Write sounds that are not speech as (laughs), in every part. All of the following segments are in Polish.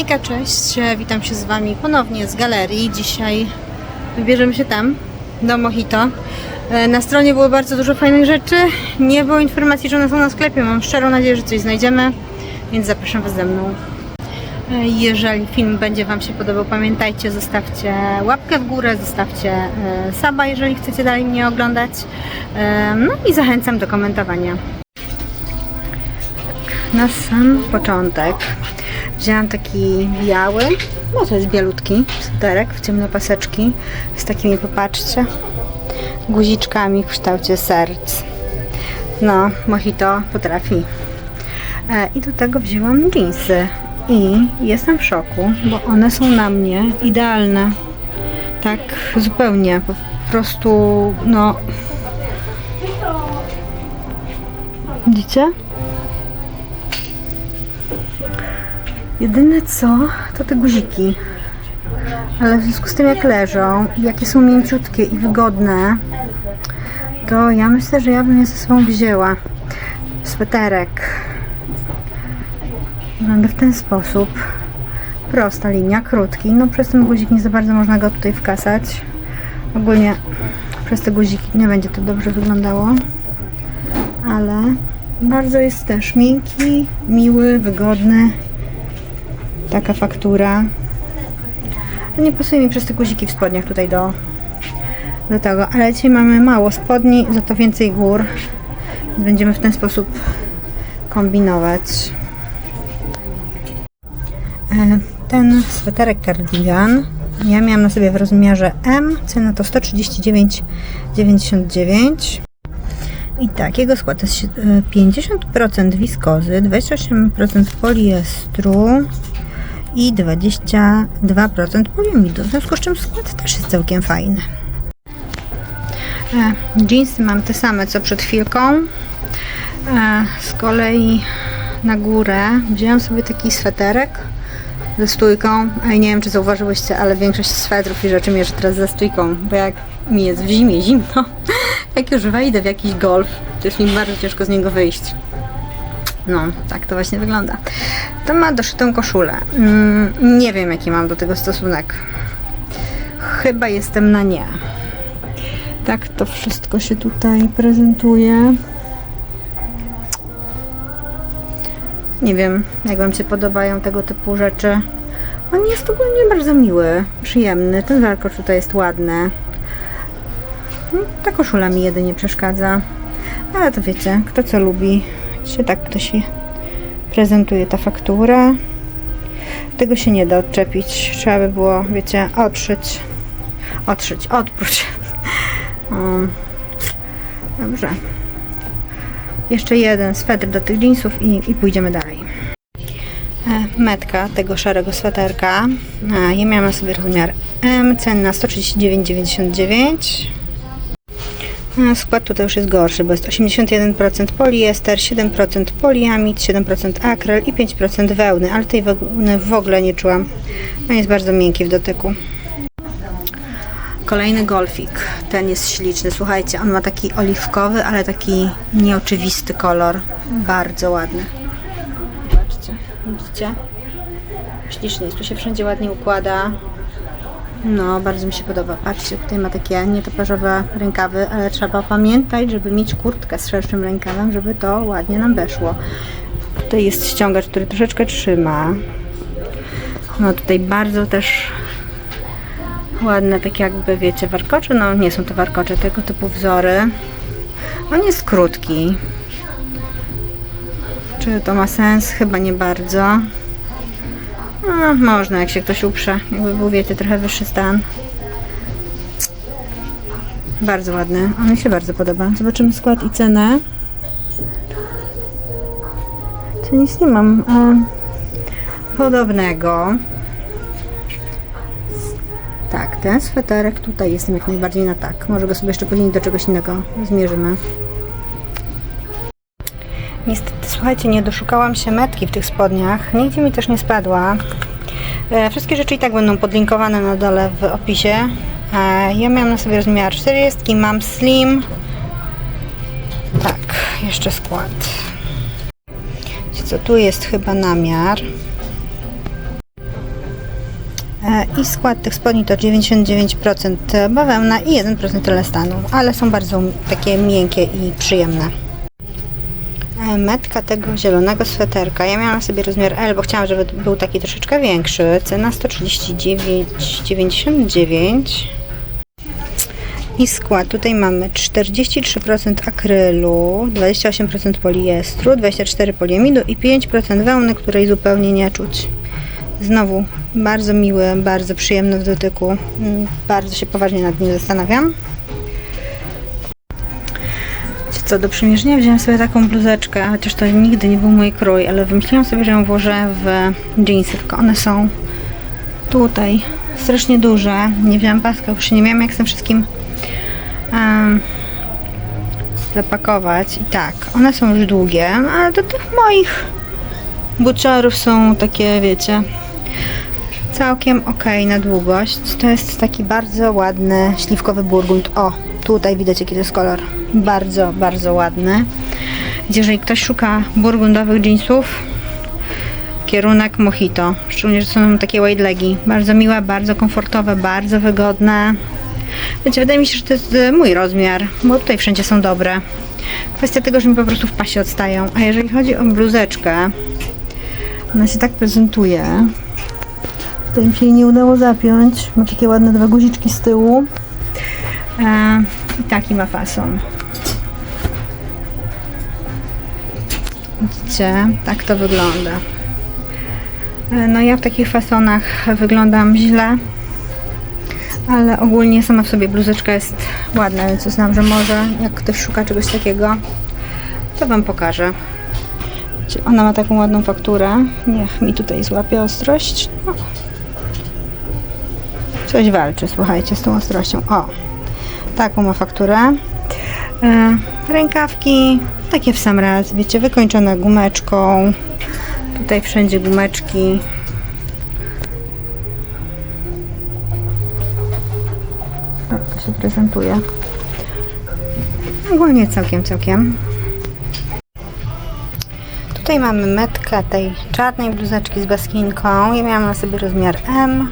Hejka, cześć, witam się z Wami ponownie z galerii. Dzisiaj wybierzemy się tam, do Mojito. E, Na stronie było bardzo dużo fajnych rzeczy, nie było informacji, że one są na sklepie. Mam szczerą nadzieję, że coś znajdziemy, więc zapraszam Was ze mną. E, Jeżeli film będzie Wam się podobał, pamiętajcie, zostawcie łapkę w górę, zostawcie e, suba, jeżeli chcecie dalej mnie oglądać. No i zachęcam do komentowania. Na sam początek wzięłam taki biały, no to jest bialutki sweterek w ciemne paseczki z takimi, popatrzcie, guziczkami w kształcie serc. No, mojito potrafi. E, I do tego wzięłam jeansy i jestem w szoku, bo one są na mnie idealne. Tak zupełnie, po prostu, no... Widzicie? Jedyne co, to te guziki. Ale w związku z tym jak leżą i jakie są mięciutkie i wygodne, to ja myślę, że ja bym je ze sobą wzięła. Sweterek. Wygląda w ten sposób. Prosta linia, krótki. No przez ten guzik nie za bardzo można go tutaj wkasać. Ogólnie przez te guziki nie będzie to dobrze wyglądało. Ale bardzo jest też miękki, miły, wygodny taka faktura. Nie pasuje mi przez te guziki w spodniach tutaj do, do tego, ale dzisiaj mamy mało spodni, za to więcej gór. Będziemy w ten sposób kombinować. E, Ten sweterek cardigan ja miałam na sobie w rozmiarze M, cena to 139,99. I tak, jego skład to jest si- e, 50% wiskozy, 28% poliestru i 22% poliamidu. W związku z czym skład też jest całkiem fajny. Jeansy mam te same co przed chwilką. E, Z kolei na górę wzięłam sobie taki sweterek ze stójką. Ej, nie wiem czy zauważyłyście, ale większość swetrów i rzeczy mierzę teraz ze stójką, bo jak mi jest w zimie zimno, jak (laughs) już wejdę w jakiś golf, to jest mi bardzo ciężko z niego wyjść. No, tak to właśnie wygląda. To ma doszytą koszulę. Mm, nie wiem, jaki mam do tego stosunek. Chyba jestem na nie. Tak to wszystko się tutaj prezentuje. Nie wiem, jak Wam się podobają tego typu rzeczy. On jest ogólnie bardzo miły, przyjemny. Ten warkocz tutaj jest ładny. Ta koszula mi jedynie przeszkadza. Ale to wiecie, kto co lubi. Się tak to się prezentuje ta faktura. Tego się nie da odczepić. Trzeba by było, wiecie, otrzyć. Otrzyć, odpróć. (laughs) Um, Dobrze. Jeszcze jeden swetr do tych jeansów i, i pójdziemy dalej. E, Metka tego szarego sweterka. E, Ja miałam sobie rozmiar M, cena 139,99. A Skład tutaj już jest gorszy, bo jest 81% poliester, 7% poliamid, 7% akryl i 5% wełny, ale tej wełny w ogóle nie czułam. On jest bardzo miękki w dotyku. Kolejny golfik. Ten jest śliczny. Słuchajcie, on ma taki oliwkowy, ale taki nieoczywisty kolor. Bardzo ładny. Zobaczcie, widzicie? Śliczny jest. Tu się wszędzie ładnie układa. No, bardzo mi się podoba. Patrzcie, tutaj ma takie nietoperzowe rękawy, ale trzeba pamiętać, żeby mieć kurtkę z szerszym rękawem, żeby to ładnie nam weszło. Tutaj jest ściągacz, który troszeczkę trzyma. No tutaj bardzo też ładne, takie jakby wiecie, warkocze. No nie są to warkocze, tego typu wzory. On jest krótki. Czy to ma sens? Chyba nie bardzo. No, można, jak się ktoś uprze. Jakby był, wiecie, trochę wyższy stan. Bardzo ładny. On mi się bardzo podoba. Zobaczymy skład i cenę. Tu nic nie mam e, podobnego. Tak, ten sweterek tutaj jestem jak najbardziej na tak. Może go sobie jeszcze później do czegoś innego zmierzymy. Niestety, słuchajcie, nie doszukałam się metki w tych spodniach. Nigdzie mi też nie spadła. E, Wszystkie rzeczy i tak będą podlinkowane na dole w opisie. E, Ja miałam na sobie rozmiar 40, mam slim. Tak, jeszcze skład. Co tu jest chyba namiar? E, I skład tych spodni to 99% bawełna i 1% elastanu, ale są bardzo takie miękkie i przyjemne. Metka tego zielonego sweterka. Ja miałam sobie rozmiar L, bo chciałam, żeby był taki troszeczkę większy. Cena 139,99. I skład. Tutaj mamy 43% akrylu, 28% poliestru, 24% poliamidu i 5% wełny, której zupełnie nie czuć. Znowu bardzo miły, bardzo przyjemny w dotyku. Mm, Bardzo się poważnie nad nim zastanawiam. Co, do przymierzenia wziąłem sobie taką bluzeczkę, chociaż to nigdy nie był mój krój, ale wymyśliłam sobie, że ją włożę w jeansy, tylko one są tutaj strasznie duże. Nie wziąłem paska, już nie miałam jak z tym wszystkim em, zapakować. I tak, one są już długie, ale do tych moich buciorów są takie, wiecie, całkiem ok na długość. To jest taki bardzo ładny śliwkowy burgund. O, tutaj widać jaki to jest kolor. Bardzo, bardzo ładny. Więc Jeżeli ktoś szuka burgundowych jeansów, kierunek mojito. Szczególnie, że są takie wide legi. Bardzo miłe, bardzo komfortowe, bardzo wygodne. Wiecie, wydaje mi się, że to jest e, mój rozmiar, bo tutaj wszędzie są dobre. Kwestia tego, że mi po prostu w pasie odstają. A jeżeli chodzi o bluzeczkę, ona się tak prezentuje. Tutaj mi się jej nie udało zapiąć. Ma takie ładne dwa guziczki z tyłu. I taki ma fason. Widzicie? Tak to wygląda. E, No ja w takich fasonach wyglądam źle. Ale ogólnie sama w sobie bluzeczka jest ładna, więc uznam, że może jak ktoś szuka czegoś takiego, to Wam pokażę. Ona ma taką ładną fakturę. Niech mi tutaj złapie ostrość. No. Coś walczy, słuchajcie, z tą ostrością. O, taką ma fakturę. E, rękawki takie w sam raz, wiecie, wykończone gumeczką. Tutaj wszędzie gumeczki. Tak to się prezentuje. Ogólnie całkiem, całkiem. Tutaj mamy metkę tej czarnej bluzeczki z baskinką. Ja miałam na sobie rozmiar M.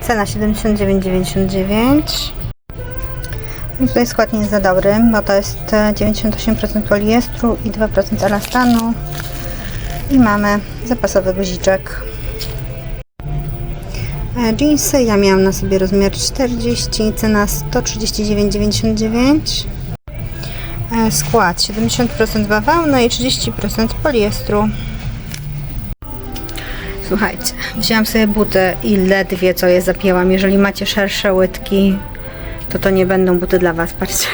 Cena 79,99. Tutaj skład nie jest za dobry, bo to jest e, 98% poliestru i 2% elastanu. I mamy zapasowy guziczek. E, Jeansy ja miałam na sobie rozmiar 40, cena 139,99. E, Skład 70% bawełny i 30% poliestru. Słuchajcie, wzięłam sobie buty i ledwie co je zapięłam. Jeżeli macie szersze łydki, to to nie będą buty dla Was, patrzcie.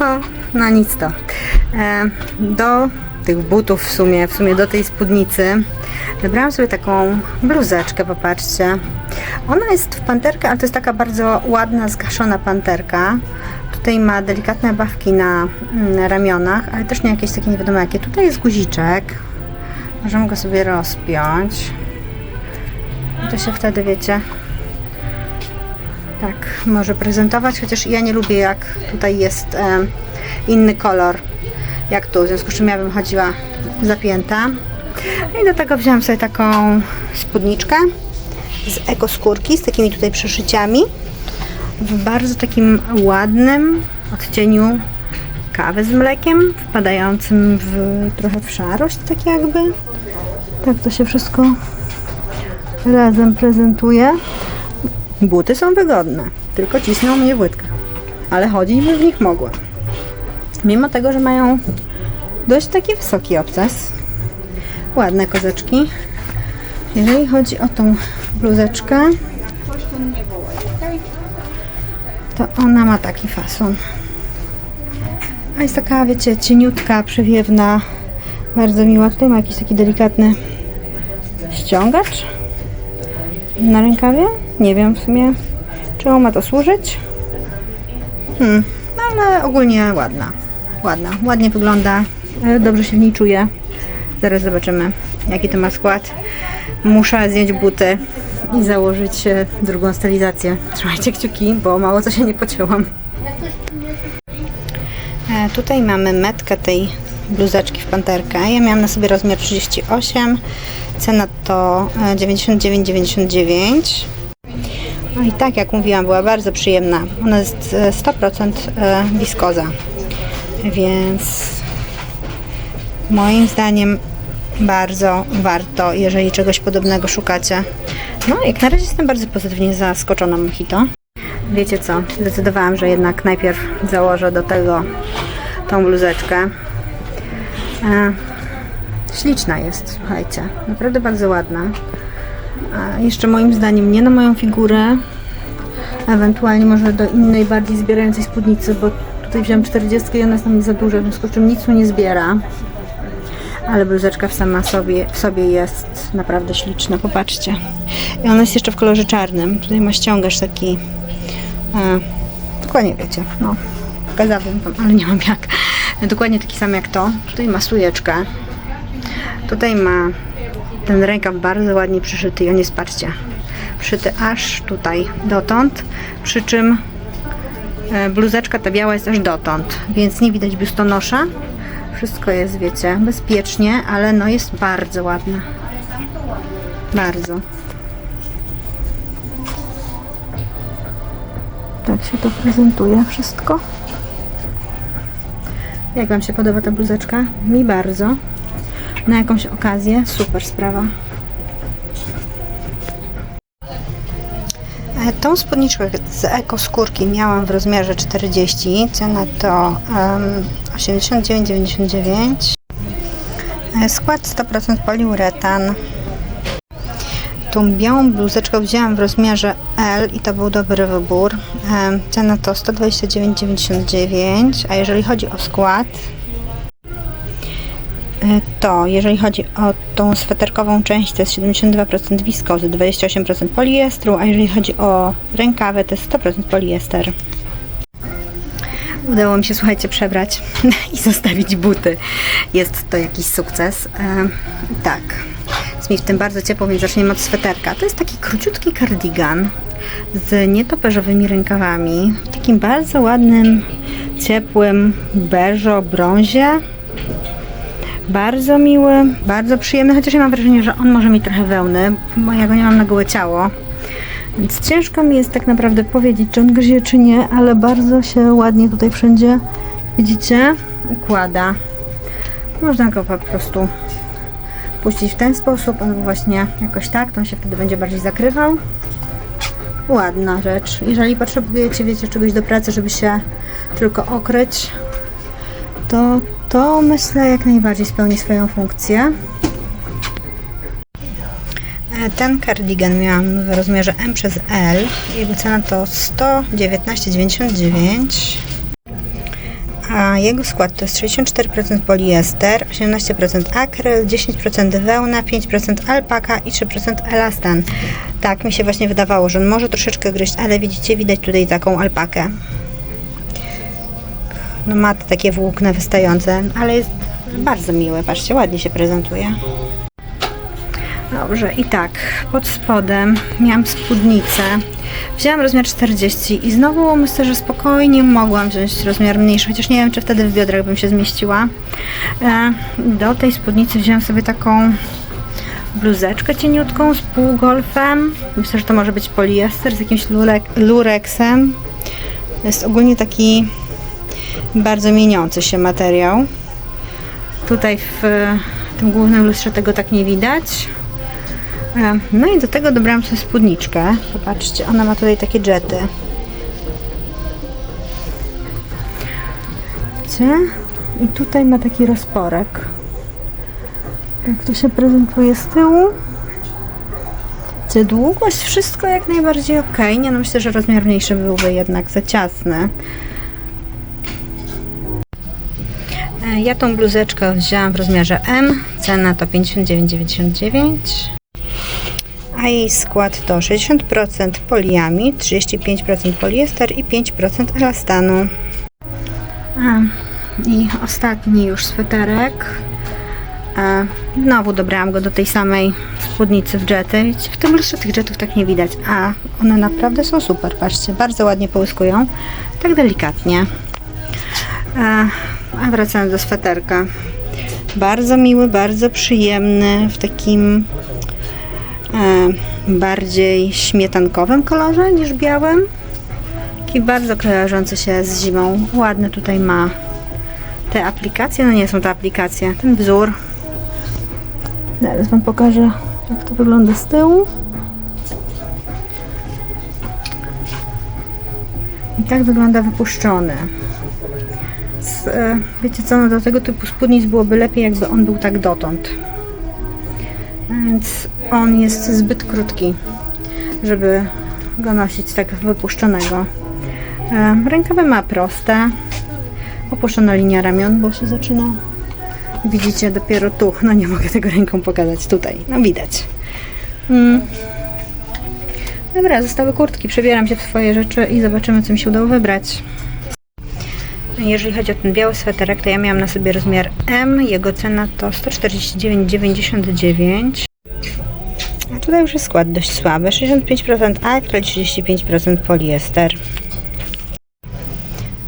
O, no nic to. E, do tych butów w sumie, w sumie do tej spódnicy wybrałam sobie taką bluzeczkę, popatrzcie. Ona jest w panterkę, ale to jest taka bardzo ładna, zgaszona panterka. Tutaj ma delikatne bawki na, na ramionach, ale też nie jakieś takie nie wiadomo jakie. Tutaj jest guziczek. Możemy go sobie rozpiąć. To się wtedy, wiecie, tak może prezentować, chociaż ja nie lubię jak tutaj jest e, inny kolor jak tu, w związku z czym ja bym chodziła zapięta. I do tego wziąłem sobie taką spódniczkę z ekoskórki, z takimi tutaj przeszyciami w bardzo takim ładnym odcieniu kawy z mlekiem, wpadającym w trochę w szarość, tak jakby. Tak to się wszystko razem prezentuje. Buty są wygodne, tylko cisną mnie w łydkach, ale chodzić bym w nich mogła. Mimo tego, że mają dość taki wysoki obces. Ładne kozeczki. Jeżeli chodzi o tą bluzeczkę, to ona ma taki fason. A jest taka, wiecie, cieniutka, przewiewna, bardzo miła. Tutaj ma jakiś taki delikatny ściągacz na rękawie. Nie wiem w sumie, czemu ma to służyć. Hmm, no ale ogólnie ładna. Ładna, ładnie wygląda, e, dobrze się w niej czuję. Zaraz zobaczymy, jaki to ma skład. Muszę zdjąć buty i założyć e, drugą stylizację. Trzymajcie kciuki, bo mało co się nie pocięłam. E, Tutaj mamy metkę tej bluzeczki w panterkę. Ja miałam na sobie rozmiar 38, Cena to e, 99,99. No i tak jak mówiłam, była bardzo przyjemna. Ona jest e, 100% e, wiskoza. Więc moim zdaniem bardzo warto, jeżeli czegoś podobnego szukacie. No, jak na razie jestem bardzo pozytywnie zaskoczona Mojito. Wiecie co? Zdecydowałam, że jednak najpierw założę do tego tą bluzeczkę. E, śliczna jest, słuchajcie. Naprawdę bardzo ładna. Jeszcze moim zdaniem nie na moją figurę, ewentualnie może do innej, bardziej zbierającej spódnicy, bo tutaj wziąłem 40 i ona jest nam za duża, w związku z czym nic tu nie zbiera. Ale bluzeczka w sama sobie, w sobie jest naprawdę śliczna, popatrzcie. I ona jest jeszcze w kolorze czarnym. Tutaj ma ściągasz taki, e, dokładnie wiecie, no, pokazałabym wam, ale nie mam jak. Dokładnie taki sam jak to. Tutaj ma sujeczkę. Tutaj ma ten rękaw bardzo ładnie przyszyty i on jest, patrzcie, przyszyty aż tutaj dotąd, przy czym e, bluzeczka ta biała jest aż dotąd, więc nie widać biustonosza. Wszystko jest, wiecie, bezpiecznie, ale no jest bardzo ładna. Bardzo. Tak się to prezentuje wszystko. Jak Wam się podoba ta bluzeczka? Mi bardzo. Na jakąś okazję super sprawa. E, Tą spódniczkę z ekoskórki miałam w rozmiarze 40. Cena to um, 89,99. E, Skład 100% poliuretan. Tą białą bluzeczkę wzięłam w rozmiarze L i to był dobry wybór. E, Cena to 129,99. A jeżeli chodzi o skład, to jeżeli chodzi o tą sweterkową część, to jest 72% wiskozy, 28% poliestru, a jeżeli chodzi o rękawy, to jest 100% poliester. Udało mi się, słuchajcie, przebrać (laughs) i zostawić buty. Jest to jakiś sukces. E, tak, jest mi w tym bardzo ciepło, więc zaczniemy od sweterka. To jest taki króciutki kardigan z nietoperzowymi rękawami, w takim bardzo ładnym, ciepłym beżo, brązie. Bardzo miły, bardzo przyjemny, chociaż ja mam wrażenie, że on może mieć trochę wełny, bo ja go nie mam na gołe ciało. Więc ciężko mi jest tak naprawdę powiedzieć, czy on gryzie, czy nie, ale bardzo się ładnie tutaj wszędzie, widzicie, układa. Można go po prostu puścić w ten sposób, on właśnie jakoś tak, to on się wtedy będzie bardziej zakrywał. Ładna rzecz. Jeżeli potrzebujecie, wiecie, czegoś do pracy, żeby się tylko okryć, to to myślę jak najbardziej spełni swoją funkcję. E, Ten kardigan miałam w rozmiarze M przez L. Jego cena to 119,99. A jego skład to jest 64% poliester, 18% akryl, 10% wełna, 5% alpaka i 3% elastan. Tak mi się właśnie wydawało, że on może troszeczkę gryźć, ale widzicie, widać tutaj taką alpakę no ma takie włókna wystające, ale jest bardzo miłe, patrzcie, ładnie się prezentuje. Dobrze, i tak, pod spodem miałam spódnicę. Wzięłam rozmiar 40 i znowu myślę, że spokojnie mogłam wziąć rozmiar mniejszy, chociaż nie wiem, czy wtedy w biodrach bym się zmieściła. E, Do tej spódnicy wzięłam sobie taką bluzeczkę cieniutką z półgolfem. Myślę, że to może być poliester z jakimś lurek, lureksem. Jest ogólnie taki bardzo mieniący się materiał. Tutaj w tym głównym lustrze tego tak nie widać. E, No i do tego dobrałam sobie spódniczkę. Popatrzcie, ona ma tutaj takie jety. Widzicie? I tutaj ma taki rozporek. Jak to się prezentuje z tyłu. Widzicie, długość, wszystko jak najbardziej ok. Nie no, myślę, że rozmiar mniejszy byłby jednak za ciasny. Ja tą bluzeczkę wzięłam w rozmiarze M. Cena to 59,99. A jej skład to 60% poliamid, 35% poliester i 5% elastanu. I ostatni już sweterek. Znowu dobrałam go do tej samej spódnicy w. Widzicie, W tym lustrze tych jetów tak nie widać, a one naprawdę są super. Patrzcie, bardzo ładnie połyskują. Tak delikatnie. A wracając do sweterka. Bardzo miły, bardzo przyjemny, w takim e, bardziej śmietankowym kolorze niż białym. Taki bardzo kojarzący się z zimą. Ładne tutaj ma te aplikacje. No nie są to aplikacje, ten wzór. Zaraz Wam pokażę, jak to wygląda z tyłu. I tak wygląda wypuszczony. Z, e, wiecie co, no do tego typu spódnic byłoby lepiej, jakby on był tak dotąd. Więc on jest zbyt krótki, żeby go nosić tak wypuszczonego. E, Rękawy ma proste. Opuszczona linia ramion, bo się zaczyna. Widzicie dopiero tu. No nie mogę tego ręką pokazać tutaj. No widać. Mm. Dobra, zostały kurtki. Przebieram się w swoje rzeczy i zobaczymy, co mi się udało wybrać. Jeżeli chodzi o ten biały sweterek, to ja miałam na sobie rozmiar M. Jego cena to 149,99. A tutaj już jest skład dość słaby. 65% akryl, 35% poliester.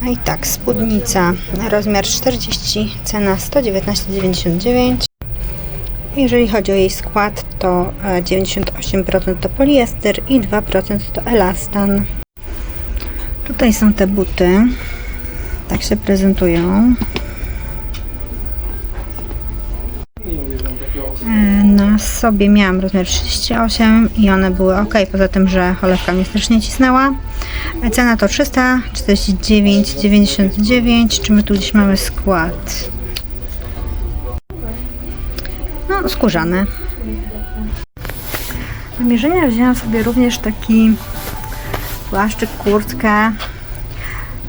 A i tak, spódnica rozmiar 40, cena 119,99. Jeżeli chodzi o jej skład, to e, 98% to poliester i 2% to elastan. Tutaj są te buty. Tak się prezentują. E, Na sobie miałam rozmiar 38 i one były ok, poza tym, że cholewka mnie strasznie cisnęła. E, Cena to 349,99. Czy my tu gdzieś mamy skład? No, skórzane. Do mierzenia wzięłam sobie również taki płaszczyk, kurtkę.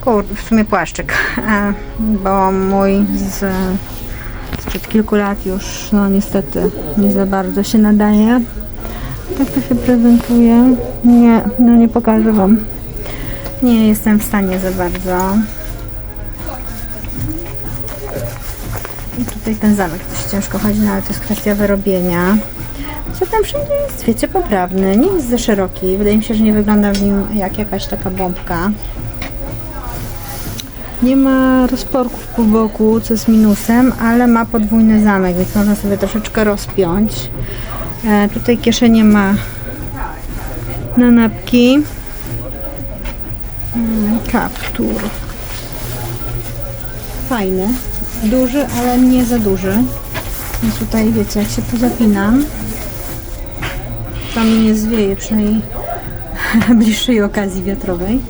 Kur, w sumie płaszczyk, (laughs) bo mój z, sprzed kilku lat już, no niestety, nie za bardzo się nadaje. Tak to się prezentuje. Nie, no nie pokażę Wam. Nie jestem w stanie za bardzo. I tutaj ten zamek też ciężko chodzi, no ale to jest kwestia wyrobienia. Co tam wszędzie jest, wiecie, poprawny. Nie jest za szeroki. Wydaje mi się, że nie wygląda w nim jak jakaś taka bombka. Nie ma rozporków po boku, co jest minusem, ale ma podwójny zamek, więc można sobie troszeczkę rozpiąć. E, tutaj kieszenie ma na napki. Mm, Kaptur. Fajny. Duży, ale nie za duży. Więc tutaj wiecie, jak się pozapinam, to mi nie zwieje przy niej (laughs) bliższej okazji wiatrowej.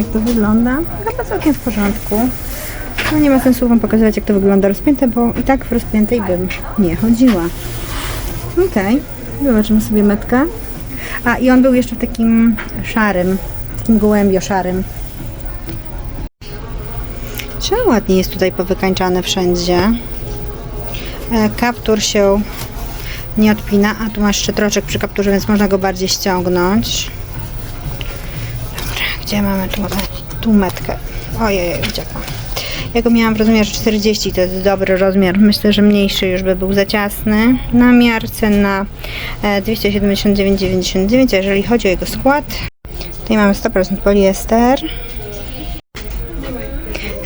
Jak to wygląda? Chyba całkiem w porządku. No nie ma sensu Wam pokazywać, jak to wygląda rozpięte, bo i tak w rozpiętej bym nie chodziła. Okej, zobaczymy sobie metkę. A i on był jeszcze w takim szarym, takim gołębio szarym. Czy ładnie jest tutaj powykańczane wszędzie. E, Kaptur się nie odpina, a tu masz jeszcze troczek przy kapturze, więc można go bardziej ściągnąć. Gdzie mamy tu, tu metkę? Ojej, uciekła. Ja miałam w rozmiarze 40, to jest dobry rozmiar. Myślę, że mniejszy już by był za ciasny. Namiar cena e, 279,99, a jeżeli chodzi o jego skład, tutaj mamy 100% poliester.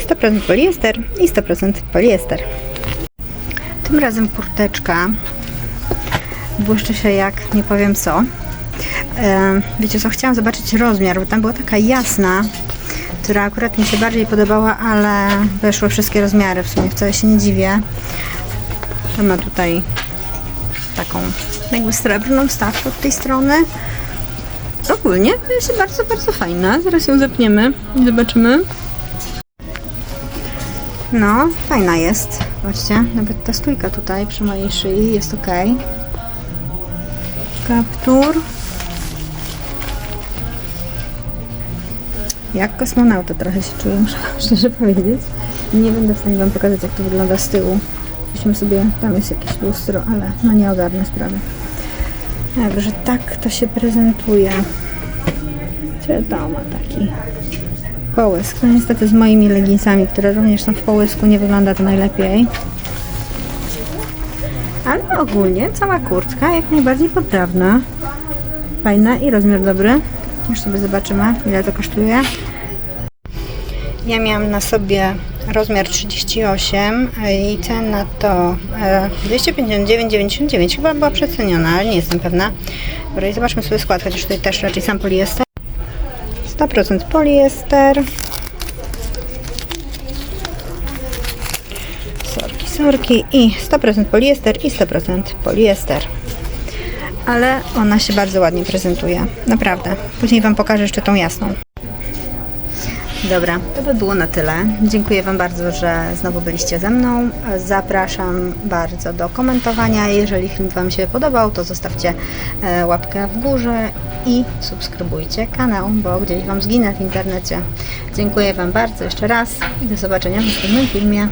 100% poliester i 100% poliester. Tym razem kurteczka błyszczy się jak nie powiem co. Wiecie co, chciałam zobaczyć rozmiar, bo tam była taka jasna, która akurat mi się bardziej podobała, ale weszły wszystkie rozmiary, w sumie wcale się nie dziwię. Ma tutaj taką jakby srebrną wstawkę od tej strony. Ogólnie to jest bardzo, bardzo fajna. Zaraz ją zepniemy i zobaczymy. No, fajna jest. Zobaczcie, nawet ta stójka tutaj przy mojej szyi jest ok. Kaptur. Jak kosmonauta trochę się czuję, muszę (laughs) szczerze powiedzieć. Nie będę w stanie Wam pokazać, jak to wygląda z tyłu. Weźmy sobie, tam jest jakieś lustro, ale no nie ogarnę sprawy. Także tak to się prezentuje. Gdzie to ma taki połysk. No niestety z moimi leginsami, które również są w połysku, nie wygląda to najlepiej. Ale ogólnie cała kurtka jak najbardziej poprawna. Fajna i rozmiar dobry. Już sobie zobaczymy, ile to kosztuje. Ja miałam na sobie rozmiar 38 i cena to e, 259,99. Chyba była przeceniona, ale nie jestem pewna. Dobra, i zobaczmy sobie skład, chociaż tutaj też raczej sam poliester. 100% poliester. Sorki, sorki i 100% poliester i 100% poliester. Ale ona się bardzo ładnie prezentuje. Naprawdę. Później Wam pokażę jeszcze tą jasną. Dobra, to by było na tyle. Dziękuję Wam bardzo, że znowu byliście ze mną. Zapraszam bardzo do komentowania. Jeżeli film Wam się podobał, to zostawcie e, łapkę w górze i subskrybujcie kanał, bo gdzieś Wam zginę w internecie. Dziękuję Wam bardzo jeszcze raz i do zobaczenia w następnym filmie.